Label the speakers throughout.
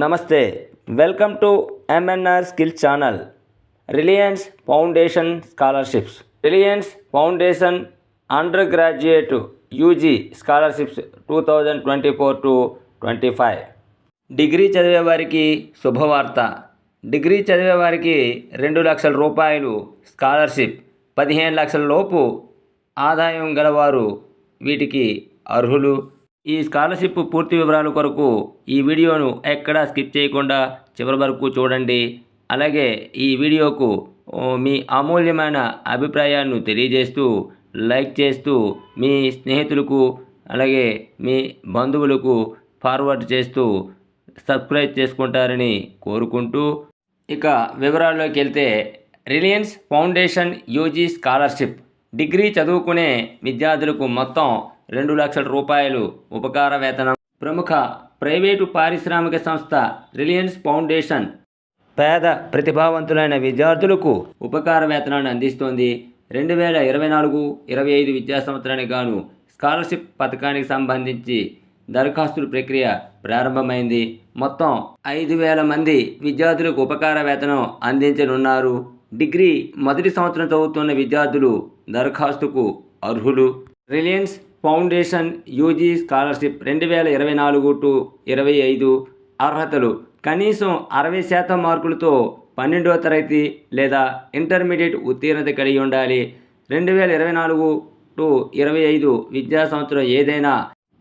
Speaker 1: నమస్తే welcome to MNR skill channel Reliance foundation scholarships Reliance foundation under graduate UG scholarships two thousand twenty four to twenty five degree చదివే వారికి శుభవార్త. Degree చదివే వారికి రెండు లక్షల రూపాయలు స్కాలర్షిప్ పదిహేను లక్షల లోపు ఆదాయం గలవారు వీటికి అర్హులు. ఈ స్కాలర్షిప్ పూర్తి వివరాల కొరకు ఈ వీడియోను ఎక్కడా స్కిప్ చేయకుండా చివరి వరకు చూడండి. అలాగే ఈ వీడియోకు మీ అమూల్యమైన అభిప్రాయాన్ని తెలియజేస్తూ లైక్ చేస్తూ మీ స్నేహితులకు అలాగే మీ బంధువులకు ఫార్వర్డ్ చేస్తూ సబ్స్క్రైబ్ చేసుకుంటారని కోరుకుంటూ ఇక వివరాల్లోకి వెళ్తే Reliance foundation UG scholarship. Degree చదువుకునే విద్యార్థులకు మొత్తం రెండు లక్షల రూపాయలు ఉపకార వేతనం. ప్రముఖ ప్రైవేటు పారిశ్రామిక సంస్థ రిలయన్స్ ఫౌండేషన్ పేద ప్రతిభావంతులైన విద్యార్థులకు ఉపకార వేతనాన్ని అందిస్తోంది. రెండు వేల ఇరవై నాలుగు ఇరవై ఐదు విద్యా సంవత్సరానికి గాను స్కాలర్షిప్ పథకానికి సంబంధించి దరఖాస్తుల ప్రక్రియ ప్రారంభమైంది. మొత్తం ఐదు వేల మంది విద్యార్థులకు ఉపకార వేతనం అందించనున్నారు. డిగ్రీ మొదటి సంవత్సరం చదువుతున్న విద్యార్థులు దరఖాస్తుకు అర్హులు. రిలయన్స్ ఫౌండేషన్ యూజీ స్కాలర్షిప్ రెండు వేల ఇరవై నాలుగు టు ఇరవై ఐదు అర్హతలు. కనీసం అరవై శాతం మార్కులతో పన్నెండవ తరగతి లేదా ఇంటర్మీడియట్ ఉత్తీర్ణత కలిగి ఉండాలి. రెండు వేల ఇరవై నాలుగు టు ఇరవై ఐదు విద్యా సంవత్సరం ఏదైనా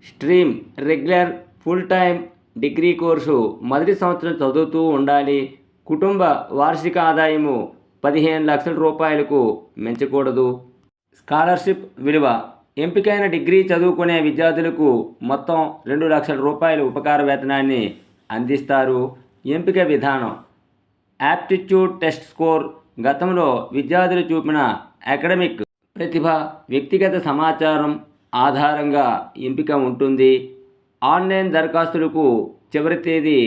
Speaker 1: stream regular full time degree course మొదటి సంవత్సరం చదువుతూ ఉండాలి. కుటుంబ వార్షిక ఆదాయము పదిహేను లక్షల రూపాయలకు మించకూడదు. స్కాలర్షిప్ విలువ ఎంపికైన డిగ్రీ చదువుకునే విద్యార్థులకు మొత్తం రెండు లక్షల రూపాయల ఉపకార వేతనాన్ని అందిస్తారు. ఎంపిక విధానం. Aptitude test score. గతంలో విద్యార్థులు చూపిన అకాడమిక్ ప్రతిభ వ్యక్తిగత సమాచారం ఆధారంగా ఎంపిక ఉంటుంది. ఆన్లైన్ దరఖాస్తులకు చివరి తేదీ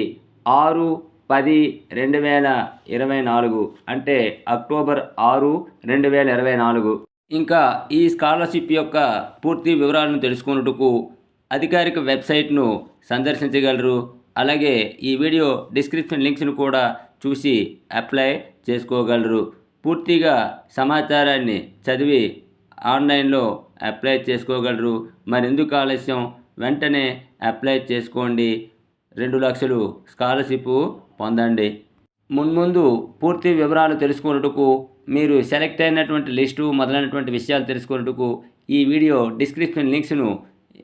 Speaker 1: ఆరు పది రెండు వేల ఇరవై నాలుగు అంటే అక్టోబర్ ఆరు రెండు వేల ఇరవై నాలుగు. ఇంకా ఈ స్కాలర్షిప్ యొక్క పూర్తి వివరాలను తెలుసుకున్నట్టుకు అధికారిక వెబ్సైట్ను సందర్శించగలరు. అలాగే ఈ వీడియో డిస్క్రిప్షన్ లింక్స్ను కూడా చూసి అప్లై చేసుకోగలరు. పూర్తిగా సమాచారాన్ని చదివి ఆన్లైన్లో అప్లై చేసుకోగలరు. మరెందుకు ఆలస్యం? వెంటనే అప్లై చేసుకోండి. రెండు లక్షలు స్కాలర్షిప్ పొందండి. మున్ముందు పూర్తి వివరాలు తెలుసుకున్నట్టుకు మీరు సెలెక్ట్ అయినటువంటి లిస్టు మొదలైనటువంటి విషయాలు తెలుసుకున్నట్టుకు ఈ వీడియో డిస్క్రిప్షన్ లింక్స్ను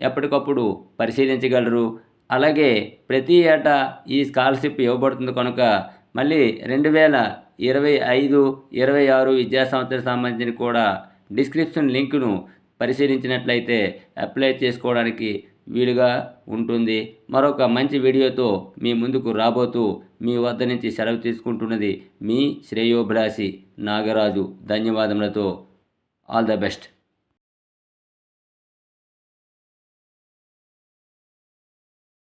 Speaker 1: ఎప్పటికప్పుడు పరిశీలించగలరు. అలాగే ప్రతి ఏటా ఈ స్కాలర్షిప్ ఇవ్వబడుతుంది కనుక మళ్ళీ రెండు వేల ఇరవై ఐదు ఇరవై ఆరు విద్యా సంవత్సరం సంబంధించిన కూడా డిస్క్రిప్షన్ లింక్ను పరిశీలించినట్లయితే అప్లై చేసుకోవడానికి వీలుగా ఉంటుంది. మరొక మంచి వీడియోతో మీ ముందుకు రాబోతూ మీ వద్ద నుంచి సెలవు తీసుకుంటున్నది మీ శ్రేయోభిలాషి నాగరాజు. ధన్యవాదములతో. All the best.